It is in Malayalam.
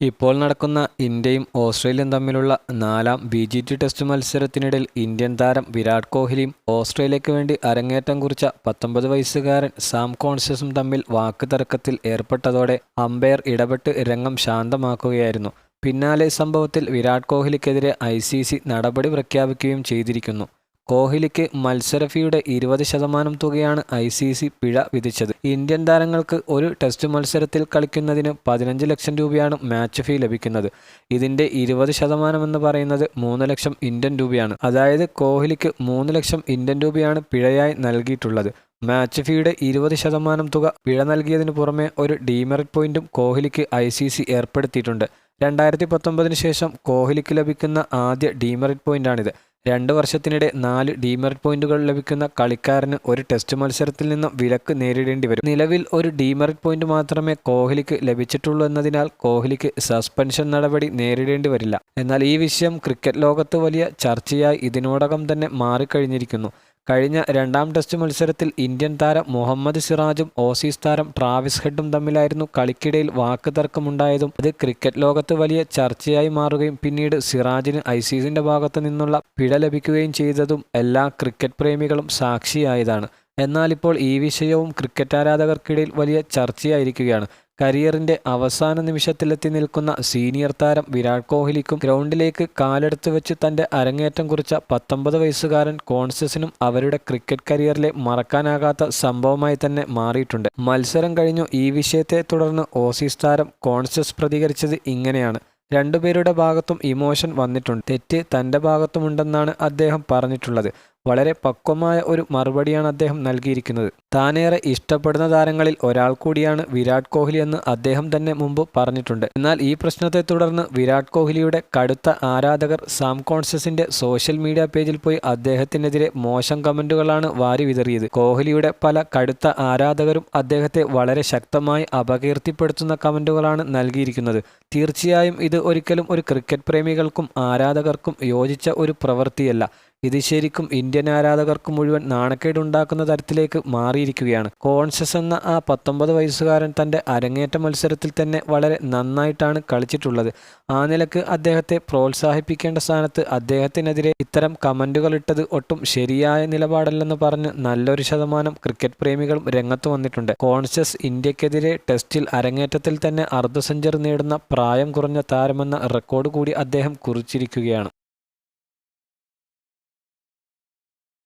ഇപ്പോൾ നടക്കുന്ന ഇന്ത്യയും ഓസ്ട്രേലിയയും തമ്മിലുള്ള നാലാം ബി ജി ടി ടെസ്റ്റ് മത്സരത്തിനിടയിൽ ഇന്ത്യൻ താരം വിരാട് കോഹ്ലിയും ഓസ്ട്രേലിയയ്ക്ക് വേണ്ടി അരങ്ങേറ്റം കുറിച്ച പത്തൊമ്പത് വയസ്സുകാരൻ സാം കോൺഷ്യസും തമ്മിൽ വാക്കുതർക്കത്തിൽ ഏർപ്പെട്ടതോടെ അമ്പയർ ഇടപെട്ട് രംഗം ശാന്തമാക്കുകയായിരുന്നു. പിന്നാലെ സംഭവത്തിൽ വിരാട് കോഹ്ലിക്കെതിരെ ഐ സി സി നടപടി പ്രഖ്യാപിക്കുകയും ചെയ്തിരിക്കുന്നു. കോഹ്ലിക്ക് മത്സര ഫീയുടെ ഇരുപത് ശതമാനം തുകയാണ് ഐ സി സി പിഴ വിധിച്ചത്. ഇന്ത്യൻ താരങ്ങൾക്ക് ഒരു ടെസ്റ്റ് മത്സരത്തിൽ കളിക്കുന്നതിന് പതിനഞ്ച് ലക്ഷം രൂപയാണ് മാച്ച് ഫീ ലഭിക്കുന്നത്. ഇതിന്റെ ഇരുപത് ശതമാനം എന്ന് പറയുന്നത് മൂന്ന് ലക്ഷം ഇന്ത്യൻ രൂപയാണ്. അതായത് കോഹ്ലിക്ക് മൂന്ന് ലക്ഷം ഇന്ത്യൻ രൂപയാണ് പിഴയായി നൽകിയിട്ടുള്ളത്. മാച്ച് ഫീയുടെ ഇരുപത് ശതമാനം തുക പിഴ നൽകിയതിനു പുറമെ ഒരു ഡീമെറിറ്റ് പോയിന്റും കോഹ്ലിക്ക് ഐ സി സി ഏർപ്പെടുത്തിയിട്ടുണ്ട്. രണ്ടായിരത്തി പത്തൊമ്പതിന് ശേഷം കോഹ്ലിക്ക് ലഭിക്കുന്ന ആദ്യ ഡീമെറിറ്റ് പോയിന്റാണിത്. രണ്ട് വർഷത്തിനിടെ നാല് ഡീമെറിറ്റ് പോയിന്റുകൾ ലഭിക്കുന്ന കളിക്കാരന് ഒരു ടെസ്റ്റ് മത്സരത്തിൽ നിന്നും വിലക്ക് നേരിടേണ്ടി വരും. നിലവിൽ ഒരു ഡീമെറിറ്റ് പോയിന്റ് മാത്രമേ കോഹ്ലിക്ക് ലഭിച്ചിട്ടുള്ളൂ എന്നതിനാൽ കോഹ്ലിക്ക് സസ്പെൻഷൻ നടപടി നേരിടേണ്ടി വരില്ല. എന്നാൽ ഈ വിഷയം ക്രിക്കറ്റ് ലോകത്ത് വലിയ ചർച്ചയായി ഇതിനോടകം തന്നെ മാറിക്കഴിഞ്ഞിരിക്കുന്നു. കഴിഞ്ഞ രണ്ടാം ടെസ്റ്റ് മത്സരത്തിൽ ഇന്ത്യൻ താരം മുഹമ്മദ് സിറാജും ഓസീസ് താരം ട്രാവിസ് ഹെഡും തമ്മിലായിരുന്നു കളിക്കിടയിൽ വാക്ക് തർക്കമുണ്ടായതും അത് ക്രിക്കറ്റ് ലോകത്ത് വലിയ ചർച്ചയായി മാറുകയും പിന്നീട് സിറാജിന് ഐസിസിന്റെ ഭാഗത്തു നിന്നുള്ള പിഴ ലഭിക്കുകയും ചെയ്തതും എല്ലാ ക്രിക്കറ്റ് പ്രേമികളും സാക്ഷിയായതാണ്. എന്നാൽ ഇപ്പോൾ ഈ വിഷയവും ക്രിക്കറ്റ് ആരാധകർക്കിടയിൽ വലിയ ചർച്ചയായിരിക്കുകയാണ്. കരിയറിന്റെ അവസാന നിമിഷത്തിലെത്തി നിൽക്കുന്ന സീനിയർ താരം വിരാട് കോഹ്ലിക്കും ഗ്രൗണ്ടിലേക്ക് കാലെടുത്തു വെച്ച് തന്റെ അരങ്ങേറ്റം കുറിച്ച പത്തൊമ്പത് വയസ്സുകാരൻ കോൺസസിനും അവരുടെ ക്രിക്കറ്റ് കരിയറിലെ മറക്കാനാകാത്ത സംഭവമായി തന്നെ മാറിയിട്ടുണ്ട്. മത്സരം കഴിഞ്ഞു. ഈ വിഷയത്തെ തുടർന്ന് ഓസീസ് താരം കോൺസസ് പ്രതികരിച്ചത് ഇങ്ങനെയാണ്. രണ്ടുപേരുടെ ഭാഗത്തും ഇമോഷൻ വന്നിട്ടുണ്ട്. തെറ്റ് തന്റെ ഭാഗത്തുമുണ്ടെന്നാണ് അദ്ദേഹം പറഞ്ഞിട്ടുള്ളത്. വളരെ പക്വമായ ഒരു മറുപടിയാണ് അദ്ദേഹം നൽകിയിരിക്കുന്നത്. താനേറെ ഇഷ്ടപ്പെടുന്ന താരങ്ങളിൽ ഒരാൾ കൂടിയാണ് വിരാട് കോഹ്ലി എന്ന് അദ്ദേഹം തന്നെ മുമ്പ് പറഞ്ഞിട്ടുണ്ട്. എന്നാൽ ഈ പ്രശ്നത്തെ തുടർന്ന് വിരാട് കോഹ്ലിയുടെ കടുത്ത ആരാധകർ സാം കോൺഷ്യസിന്റെ സോഷ്യൽ മീഡിയ പേജിൽ പോയി അദ്ദേഹത്തിനെതിരെ മോശം കമന്റുകളാണ് വാരി വിതറിയത്. കോഹ്ലിയുടെ പല കടുത്ത ആരാധകരും അദ്ദേഹത്തെ വളരെ ശക്തമായി അപകീർത്തിപ്പെടുത്തുന്ന കമന്റുകളാണ് നൽകിയിരിക്കുന്നത്. തീർച്ചയായും ഇത് ഒരിക്കലും ഒരു ക്രിക്കറ്റ് പ്രേമികൾക്കും ആരാധകർക്കും യോജിച്ച ഒരു പ്രവൃത്തിയല്ല. ഇത് ശരിക്കും ഇന്ത്യൻ ആരാധകർക്ക് മുഴുവൻ നാണക്കേടുണ്ടാക്കുന്ന തരത്തിലേക്ക് മാറിയിരിക്കുകയാണ്. കോൺഷ്യസ് എന്ന ആ പത്തൊമ്പത് വയസ്സുകാരൻ തന്റെ അരങ്ങേറ്റ മത്സരത്തിൽ തന്നെ വളരെ നന്നായിട്ടാണ് കളിച്ചിട്ടുള്ളത്. ആ നിലയ്ക്ക് അദ്ദേഹത്തെ പ്രോത്സാഹിപ്പിക്കേണ്ട സ്ഥാനത്ത് അദ്ദേഹത്തിനെതിരെ ഇത്തരം കമന്റുകൾ ഇട്ടത് ഒട്ടും ശരിയായ നിലപാടല്ലെന്ന് പറഞ്ഞ് നല്ലൊരു ശതമാനം ക്രിക്കറ്റ് പ്രേമികളും രംഗത്ത് വന്നിട്ടുണ്ട്. കോൺഷ്യസ് ഇന്ത്യക്കെതിരെ ടെസ്റ്റിൽ അരങ്ങേറ്റത്തിൽ തന്നെ അർദ്ധ സെഞ്ചുറി നേടുന്ന പ്രായം കുറഞ്ഞ താരമെന്ന റെക്കോർഡ് കൂടി അദ്ദേഹം കുറിച്ചിരിക്കുകയാണ്.